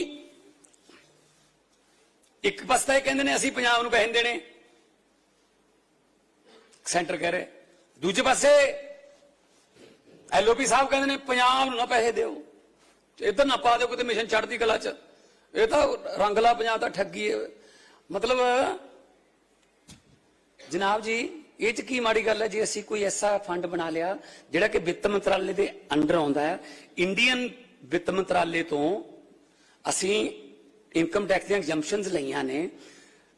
ਇੱਕ ਪਾਸੇ ਇਹ ਕਹਿੰਦੇ ਨੇ, ਅਸੀਂ ਪੰਜਾਬ ਨੂੰ ਪੈਸੇ ਦੇਣੇ। ਸੈਂਟਰ ਕਹਿ ਰਹੇ। ਦੂਜੇ ਪਾਸੇ ਐਲਓਪੀ ਸਾਹਿਬ ਕਹਿੰਦੇ ਨੇ, ਪੰਜਾਬ ਨੂੰ ਨਾ ਪੈਸੇ ਦਿਓ। ਇੱਧਰ ਨਾ ਪਾ ਦਿਓ ਕਿਤੇ ਮਿਸ਼ਨ ਚੜਦੀ ਕਲਾ ਚ। ਇਹ ਤਾਂ ਰੰਗਲਾ ਪੰਜਾਬ ਦਾ ਠੱਗੀ ਹੈ ਮਤਲਬ, ਜਨਾਬ ਜੀ, ਇਹ ਚ ਕੀ ਮਾੜੀ ਗੱਲ ਹੈ? ਜੇ ਅਸੀਂ ਕੋਈ ਐਸਾ ਫੰਡ ਬਣਾ ਲਿਆ, ਜਿਹੜਾ ਕਿ ਵਿੱਤ ਮੰਤਰਾਲੇ ਦੇ ਅੰਡਰ ਆਉਂਦਾ ਹੈ, ਇੰਡੀਅਨ ਵਿੱਤ ਮੰਤਰਾਲੇ ਤੋਂ ਅਸੀਂ ਇਨਕਮ ਟੈਕਸ ਦੀਆਂ ਐਗਜ਼ੈਂਪਸ਼ਨਸ ਲਈਆਂ ਨੇ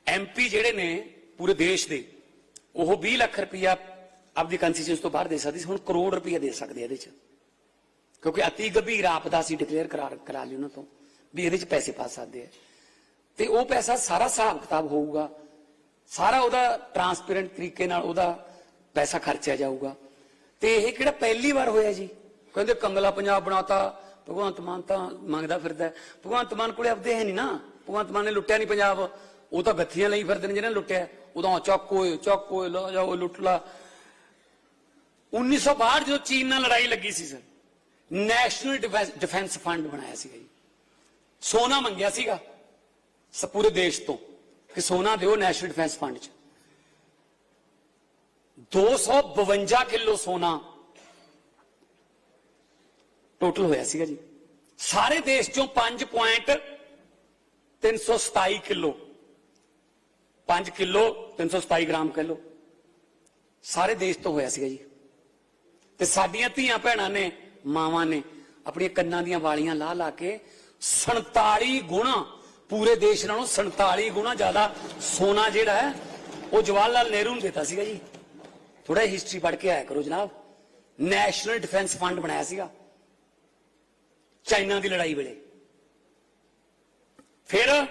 ਐਮਪੀ ਜਿਹੜੇ ਨੇ ਪੂਰੇ ਦੇਸ਼ ਦੇ, ਉਹ 20 ਲੱਖ ਰੁਪਇਆ ਆਪਦੀ ਕੰਸਟੀਚੂਐਂਸ ਤੋਂ ਬਾਹਰ ਦੇ ਸਕਦੇ ਸੀ, ਹੁਣ ਕਰੋੜ ਰੁਪਏ ਦੇ ਸਕਦੇ ਆ ਇਹਦੇ 'ਚ। ਕਿਉਂਕਿ ਅਤੀ ਗੰਭੀਰ ਆਪਦਾ ਸੀ ਡਿਕਲੇਅਰ ਕਰਾ ਕਰਾ ਲਈ ਉਹਨਾਂ ਤੋਂ ਵੀ ਇਹਦੇ 'ਚ ਪੈਸੇ ਪਾ ਸਕਦੇ ਆ। ਤੇ ਉਹ ਪੈਸਾ ਸਾਰਾ ਹਿਸਾਬ ਕਿਤਾਬ ਹੋਊਗਾ, ਸਾਰਾ ਉਹਦਾ ਟਰਾਂਸਪੇਰੈਂਟ ਤਰੀਕੇ ਨਾਲ ਉਹਦਾ ਪੈਸਾ ਖਰਚਿਆ ਜਾਊਗਾ। ਤੇ ਇਹ ਕਿਹੜਾ ਪਹਿਲੀ ਵਾਰ ਹੋਇਆ ਜੀ? ਕਹਿੰਦੇ ਕੰਗਲਾ ਪੰਜਾਬ ਬਣਾਤਾ, ਭਗਵੰਤ ਮਾਨ ਤਾਂ ਮੰਗਦਾ ਫਿਰਦਾ ਭਗਵੰਤ ਮਾਨ ਕੋਲੇ ਆਪਦੇ ਹੈ ਨਹੀਂ ਨਾ। ਭਗਵੰਤ ਮਾਨ ਨੇ ਲੁੱਟਿਆ ਨਹੀਂ ਪੰਜਾਬ। ਉਹ ਤਾਂ ਗੱਥੀਆਂ ਲਈ ਫਿਰਦੇ ਨੇ ਜਿਹਨਾਂ ਨੇ ਲੁੱਟਿਆ। ਉਦੋਂ ਚੱਕ ਓਏ ਚੱਕ ਓਏ ਜਾਓ ਲੁੱਟ ਲਾ। 1962 ਜਦੋਂ ਚੀਨ ਨਾਲ ਲੜਾਈ ਲੱਗੀ ਸੀ, ਸਰ। ਨੈਸ਼ਨਲ ਡਿਫੈਂਸ ਫੰਡ ਬਣਾਇਆ ਸੀਗਾ ਜੀ। ਸੋਨਾ ਮੰਗਿਆ ਸੀਗਾ ਸ ਪੂਰੇ ਦੇਸ਼ ਤੋਂ। ਕਿ ਸੋਨਾ ਦਿਓ ਨੈਸ਼ਨਲ ਡਿਫੈਂਸ ਫੰਡ 'ਚ। 252 ਕਿਲੋ ਸੋਨਾ ਟੋਟਲ ਹੋਇਆ ਸੀਗਾ ਜੀ। ਸਾਰੇ ਦੇਸ਼ ਚੋਂ 5.327 ਕਿਲੋ। 5 kilo 327 gram kilo. ਸਾਰੇ ਦੇਸ਼ ਤੋਂ ਹੋਇਆ ਸੀਗਾ ਜੀ। ਤੇ ਸਾਡੀਆਂ ਧੀਆਂ ਭੈਣਾਂ ਨੇ ਮਾਵਾਂ ਨੇ ਆਪਣੀਆਂ ਕੰਨਾਂ ਦੀਆਂ ਵਾਲੀਆਂ ਲਾ ਲਾ ਕੇ 47 ਗੁਣਾ, ਪੂਰੇ ਦੇਸ਼ ਨਾਲੋਂ 47 ਗੁਣਾ ਜ਼ਿਆਦਾ ਸੋਨਾ ਜਿਹੜਾ ਹੈ, ਉਹ ਜਵਾਹਰ ਲਾਲ ਨਹਿਰੂ ਨੂੰ ਦਿੱਤਾ ਸੀਗਾ ਜੀ। ਥੋੜਾ ਹਿਸਟਰੀ ਪੜ੍ਹ ਕੇ ਆਇਆ ਕਰੋ ਜਨਾਬ। ਨੈਸ਼ਨਲ ਡਿਫੈਂਸ ਫੰਡ ਬਣਾਇਆ ਸੀਗਾ। ਚਾਈਨਾ ਦੀ ਲੜਾਈ ਵੇਲੇ। ਫਿਰ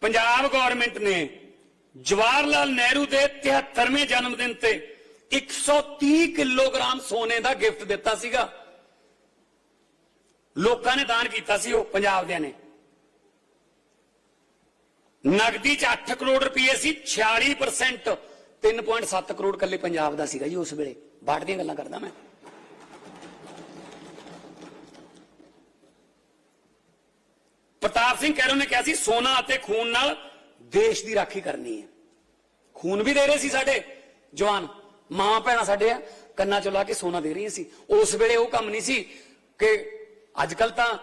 ਪੰਜਾਬ ਗਵਰਨਮੈਂਟ ਨੇ ਜਵਾਹਰ ਲਾਲ ਨਹਿਰੂ ਦੇ 73ਵੇਂ ਜਨਮ ਦਿਨ ਤੇ 130 ਕਿਲੋਗ੍ਰਾਮ ਸੋਨੇ ਦਾ ਗਿਫਟ ਦਿੱਤਾ ਸੀਗਾ। ਲੋਕਾਂ ਨੇ ਦਾਨ ਕੀਤਾ ਸੀ ਉਹ, ਪੰਜਾਬ ਦਿਆਂ ਨੇ। ਨਗਦੀ ਚ 8 ਕਰੋੜ ਰੁਪਏ ਸੀ 46% 3.7 ਕਰੋੜ ਕੱਲੇ ਪੰਜਾਬ ਦਾ ਸੀਗਾ ਜੀ ਉਸ ਵੇਲੇ। ਬਾਟ ਦੀਆਂ ਗੱਲਾਂ ਕਰਦਾ ਮੈਂ। ਪ੍ਰਤਾਪ ਸਿੰਘ ਕੈਰੋ ਨੇ ਕਿਹਾ ਸੀ, ਸੋਨਾ ਅਤੇ ਖੂਨ ਨਾਲ ਦੇਸ਼ ਦੀ ਰਾਖੀ ਕਰਨੀ ਹੈ। ਖੂਨ ਵੀ ਦੇ ਰਹੇ ਸੀ ਸਾਡੇ ਜਵਾਨ। ਮਾਂ ਭੈਣਾਂ ਸਾਡੇ ਆ, ਕੰਨਾਂ ਚੋਂ ਲਾ ਕੇ ਸੋਨਾ ਦੇ ਰਹੀਆਂ ਸੀ। ਉਸ ਵੇਲੇ ਉਹ ਕੰਮ ਨਹੀਂ ਸੀ ਕਿ ਅੱਜ ਕੱਲ ਤਾਂ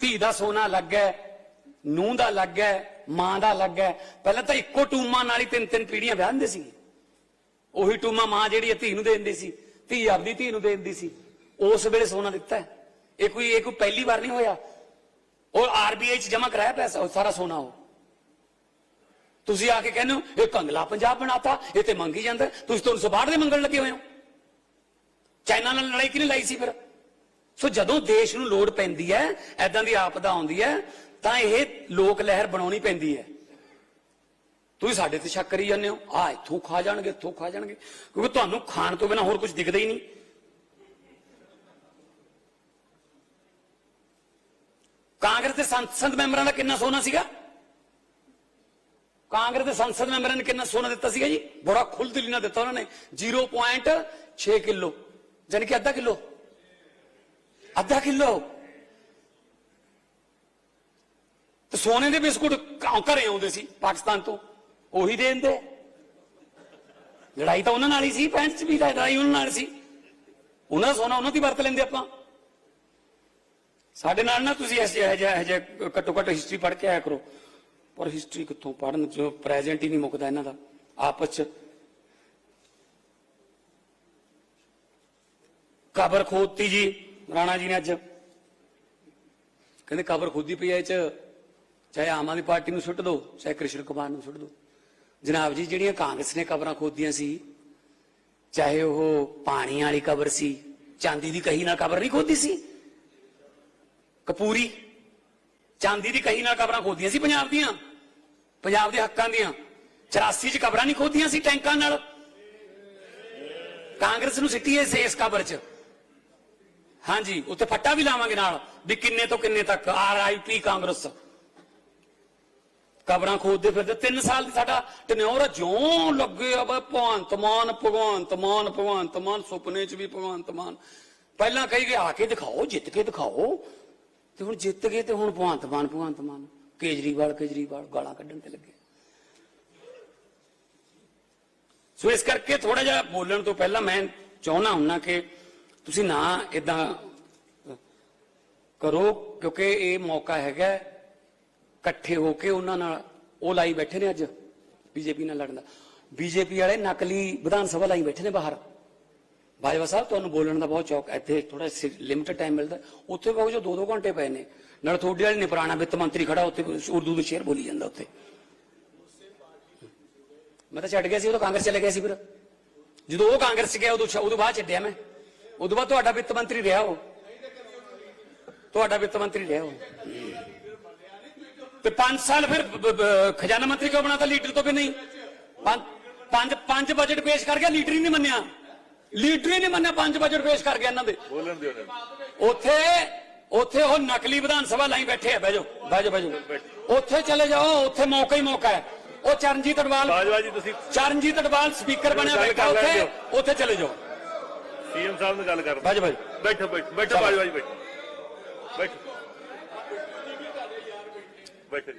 ਧੀ ਦਾ ਸੋਨਾ ਲੱਗ ਹੈ ਨੂੰਹ ਦਾ ਲੱਗ ਹੈ ਮਾਂ ਦਾ ਲੱਗ ਹੈ ਪਹਿਲਾਂ ਤਾਂ ਇੱਕੋ ਟੂਮਾ ਨਾਲ ਹੀ ਤਿੰਨ ਤਿੰਨ ਪੀੜ੍ਹੀਆਂ ਵਿਆਹ ਹੁੰਦੇ ਸੀ ਉਹੀ ਟੂਮਾ ਮਾਂ ਜਿਹੜੀ ਹੈ ਧੀ ਨੂੰ ਦੇ ਦਿੰਦੀ ਸੀ। ਧੀ ਆਪਦੀ ਧੀ ਨੂੰ ਦੇ ਦਿੰਦੀ ਸੀ। ਉਸ ਵੇਲੇ ਸੋਨਾ ਦਿੱਤਾ ਇਹ ਕੋਈ ਇਹ ਕੋਈ ਪਹਿਲੀ ਵਾਰ ਨਹੀਂ ਹੋਇਆ। ਉਹ ਆਰਬੀਆਈ ਚ ਜਮ੍ਹਾਂ ਕਰਾਇਆ ਪੈਸਾ ਸਾਰਾ ਸੋਨਾ ਉਹ। ਤੁਸੀਂ ਆ ਕੇ ਕਹਿੰਦੇ ਹੋ, ਇਹ ਕੰਗਲਾ ਪੰਜਾਬ ਬਣਾਤਾ, ਇਹ ਤੇ ਮੰਗੀ ਜਾਂਦਾ, ਤੁਸੀਂ ਤੁਹਾਨੂੰ ਸਬਾੜ ਦੇ ਮੰਗਣ ਲੱਗੇ ਹੋਏ ਹੋ। ਚਾਈਨਾ ਨਾਲ ਲੜਾਈ ਕਿਹਨੇ ਲਾਈ ਸੀ ਫਿਰ? ਸੋ ਜਦੋਂ ਦੇਸ਼ ਨੂੰ ਲੋੜ ਪੈਂਦੀ ਹੈ ਐਦਾਂ ਦੀ ਆਪਦਾ ਆਉਂਦੀ ਹੈ, ਤਾਂ ਇਹ ਲੋਕ ਲਹਿਰ ਬਣਾਉਣੀ ਪੈਂਦੀ ਹੈ। ਤੁਸੀਂ ਸਾਡੇ ਤੇ ਸ਼ੱਕ ਕਰੀ ਜਾਂਦੇ ਹੋ ਆ ਇੱਥੋਂ ਖਾ ਜਾਣਗੇ, ਇੱਥੋਂ ਖਾ ਜਾਣਗੇ, ਕਿਉਂਕਿ ਤੁਹਾਨੂੰ ਖਾਣ ਤੋਂ ਬਿਨਾ ਹੋਰ ਕੁਝ ਦਿਖਦਾ ਹੀ ਨਹੀਂ। ਕਾਂਗਰਸ ਦੇ ਸੰਸਦ ਮੈਂਬਰਾਂ ਦਾ ਕਿੰਨਾ ਸੋਨਾ ਸੀਗਾ? ਕਾਂਗਰਸ ਦੇ ਸੰਸਦ ਮੈਂਬਰਾਂ ਨੇ ਕਿੰਨਾ ਸੋਨਾ ਦਿੱਤਾ ਸੀਗਾ ਜੀ? ਬੜਾ ਖੁੱਲ੍ਹਦਿਲੀ ਨਾਲ ਦਿੱਤਾ ਉਹਨਾਂ ਨੇ। 0.6 ਕਿਲੋ। ਯਾਨੀ ਕਿ ਅੱਧਾ ਕਿਲੋ? ਅੱਧਾ ਕਿਲੋ? ਤੇ ਸੋਨੇ ਦੇ ਬਿਸਕੁਟ ਘਰੇ ਆਉਂਦੇ ਸੀ ਪਾਕਿਸਤਾਨ ਤੋਂ। ਉਹੀ ਦੇ ਦਿੰਦੇ। ਲੜਾਈ ਤਾਂ ਉਹਨਾਂ ਨਾਲ ਹੀ ਸੀ ਪੈਂਟ ਚ ਵੀ ਲੜਾਈ ਉਹਨਾਂ ਨਾਲ ਸੀ। ਉਹਨਾਂ ਦਾ ਸੋਨਾ ਉਹਨਾਂ ਦੀ ਵਰਤ ਲੈਂਦੇ ਆਪਾਂ। ਸਾਡੇ ਨਾਲ ਨਾ ਤੁਸੀਂ ਐਸੇ ਇਹ ਜਿਹਾ ਇਹ ਜਿਹਾ ਘੱਟੋ ਘੱਟ ਹਿਸਟਰੀ ਪੜ੍ਹ ਕੇ ਆਇਆ ਕਰੋ। ਪਰ ਹਿਸਟਰੀ ਕਿੱਥੋਂ ਪੜ੍ਹਨ ਜੋ ਪ੍ਰੈਜ਼ੈਂਟ ਹੀ ਨਹੀਂ ਮੁੱਕਦਾ ਇਹਨਾਂ ਦਾ, ਆਪਸ ਚ। ਕਬਰ ਖੋਦਤੀ ਜੀ, ਰਾਣਾ ਜੀ ਨੇ ਅੱਜ। ਕਹਿੰਦੇ ਕਬਰ ਖੋਦੀ ਪਈ ਐ ਚ, ਚਾਹੇ ਆਮ ਆਦਮੀ ਪਾਰਟੀ ਨੂੰ ਸੁੱਟ ਦਿਓ ਚਾਹੇ ਕ੍ਰਿਸ਼ਨ ਕੁਮਾਰ ਨੂੰ ਸੁੱਟ ਦਿਓ ਜਨਾਬ ਜੀ, ਜਿਹੜੀਆਂ ਕਾਂਗਰਸ ਨੇ ਕਬਰਾਂ ਖੋਦੀਆਂ ਸੀ, ਚਾਹੇ ਉਹ ਪਾਣੀ ਵਾਲੀ ਕਬਰ ਸੀ, ਚਾਂਦੀ ਦੀ ਕਹੀ ਨਾਲ ਕਬਰ ਨਹੀਂ ਖੋਦੀ ਸੀ? ਕਪੂਰੀ, ਚਾਂਦੀ ਦੀ ਕਹੀ ਨਾਲ ਕਬਰਾਂ ਖੋਦੀਆਂ ਸੀ ਪੰਜਾਬ ਦੀਆਂ? ਪੰਜਾਬ ਦੇ ਹੱਕਾਂ ਦੀਆਂ। 84 ਚ ਕਬਰਾਂ ਨਹੀਂ ਖੋਦੀਆਂ ਸੀ ਟੈਂਕਾਂ ਨਾਲ। ਕਾਂਗਰਸ ਨੂੰ ਸਿੱਟੀ ਐ ਇਸ ਕਬਰ ਚ। ਹਾਂਜੀ ਉੱਤੇ ਫੱਟਾ ਵੀ ਲਾਵਾਂਗੇ ਨਾਲ ਵੀ ਕਿੰਨੇ ਤੋਂ ਕਿੰਨੇ ਤੱਕ ਆਰਆਈਪੀ ਕਾਂਗਰਸ। ਕਬਰਾਂ ਖੋਦਦੇ ਫਿਰਦੇ 3 ਸਾਲ ਦੀ ਸਾਡਾ ਟਨਿਓਰ ਜਿਉਂ ਲੱਗੇ ਆ ਬਈ ਭਗਵੰਤ ਮਾਨ ਭਗਵੰਤ ਮਾਨ ਭਗਵੰਤ ਮਾਨ, ਸੁਪਨੇ 'ਚ ਵੀ ਭਗਵੰਤ ਮਾਨ। ਪਹਿਲਾਂ ਕਹੀ ਗਏ, ਆ ਕੇ ਦਿਖਾਓ, ਜਿੱਤ ਕੇ ਦਿਖਾਓ। ਤੇ ਹੁਣ ਜਿੱਤ ਗਏ ਤੇ ਹੁਣ ਭਗਵੰਤ ਮਾਨ ਭਗਵੰਤ ਮਾਨ। ਕੇਜਰੀਵਾਲ ਕੇਜਰੀਵਾਲ ਗਾਲਾਂ ਕੱਢਣ ਤੇ ਲੱਗੇ। ਸੋ ਇਸ ਕਰਕੇ ਥੋੜਾ ਜਿਹਾ ਬੋਲਣ ਤੋਂ ਪਹਿਲਾਂ ਮੈਂ ਚਾਹੁੰਦਾ ਹੁੰਨਾ ਕਿ ਤੁਸੀਂ ਨਾ ਇਦਾਂ ਕਰੋ, ਕਿਉਂਕਿ ਇਹ ਮੌਕਾ ਹੈਗਾ ਇਕੱਠੇ ਹੋ ਕੇ ਉਹਨਾਂ ਨਾਲ ਉਹ ਲਾਈ ਬੈਠੇ ਨੇ ਅੱਜ ਬੀਜੇਪੀ ਨਾਲ ਲੜਨ ਦਾ। ਬੀਜੇਪੀ ਵਾਲੇ ਨਕਲੀ ਵਿਧਾਨ ਸਭਾ ਲਾਈ ਬੈਠੇ ਨੇ ਬਾਹਰ। ਬਾਜਵਾ ਸਾਹਿਬ, ਤੁਹਾਨੂੰ ਬੋਲਣ ਦਾ ਬਹੁਤ ਚੌਕ ਇੱਥੇ ਥੋੜਾ ਲਿਮਟਡ ਟਾਈਮ ਮਿਲਦਾ। ਉੱਥੇ ਬਹੁਤ ਜੋ 2-2 ਘੰਟੇ ਪਏ ਨੇ। ਨਾਲ ਤੁਹਾਡੇ ਵਾਲੇ ਨੇ ਪੁਰਾਣਾ ਵਿੱਤ ਮੰਤਰੀ ਖੜਾ ਉੱਥੇ ਉਰਦੂ ਦੇ ਸ਼ੇਰ ਬੋਲੀ ਜਾਂਦਾ ਉੱਥੇ। ਮੈਂ ਤਾਂ ਛੱਡ ਗਿਆ ਸੀ ਉਹ ਤਾਂ ਕਾਂਗਰਸ ਚਲੇ ਗਿਆ ਸੀ ਫਿਰ। ਜਦੋਂ ਉਹ ਕਾਂਗਰਸ ਗਿਆ ਉਦੋਂ ਉਦੋਂ ਬਾਅਦ ਛੱਡਿਆ ਮੈਂ। ਉਦੋਂ ਬਾਅਦ ਤੁਹਾਡਾ ਵਿੱਤ ਮੰਤਰੀ ਰਿਹਾ ਉਹ। ਤੁਹਾਡਾ ਵਿੱਤ ਮੰਤਰੀ ਰਿਹਾ ਉਹ। ਤੇ 5 ਸਾਲ ਫਿਰ ਖਜ਼ਾਨਾ ਮੰਤਰੀ ਕਿਉਂ ਬਣਾਤਾ? ਲੀਡਰ ਤੋਂ ਵੀ ਨਹੀਂ ਪੰਜ ਪੰਜ ਬਜਟ ਪੇਸ਼ ਕਰ ਗਿਆ ਲੀਡਰ ਹੀ ਨਹੀਂ ਮੰਨਿਆ। ਲੀਡਰ ਹੀ ਨਹੀਂ ਮੰਨਿਆ ਪੰਜ ਬਜਟ ਪੇਸ਼ ਕਰ ਗਿਆ ਇਹਨਾਂ ਦੇ। ਬੋਲਣ ਦਿਓ ਉੱਥੇ ਉੱਥੇ ਉਹ ਨਕਲੀ ਵਿਧਾਨ ਸਭਾ ਲਾਈ ਬੈਠੇ ਆ ਜਾਓ ਬਹਿ ਜਾਓ ਉੱਥੇ ਚਲੇ ਜਾਓ ਉੱਥੇ ਮੌਕਾ ਹੀ ਮੌਕਾ ਹੈ। ਉਹ ਚਰਨਜੀਤ ਅਡਵਾਲ ਬਾਜਵਾ ਜੀ ਤੁਸੀਂ ਚਰਨਜੀਤ ਅਡਵਾਲ ਸਪੀਕਰ ਬਣਿਆ ਬੈਠਾ ਉੱਥੇ ਉੱਥੇ ਚਲੇ ਜਾਓ। ਸੀਐਮ ਸਾਹਿਬ ਨਾਲ ਗੱਲ ਕਰ ਬਹਿ ਜਾਓ ਬੈਠੋ ਬੈਠੋ ਬੈਠੋ ਬਾਜਵਾ ਜੀ ਬੈਠੋ। ਬੈਠੋ। ਬੈਠੋ ਜੀ।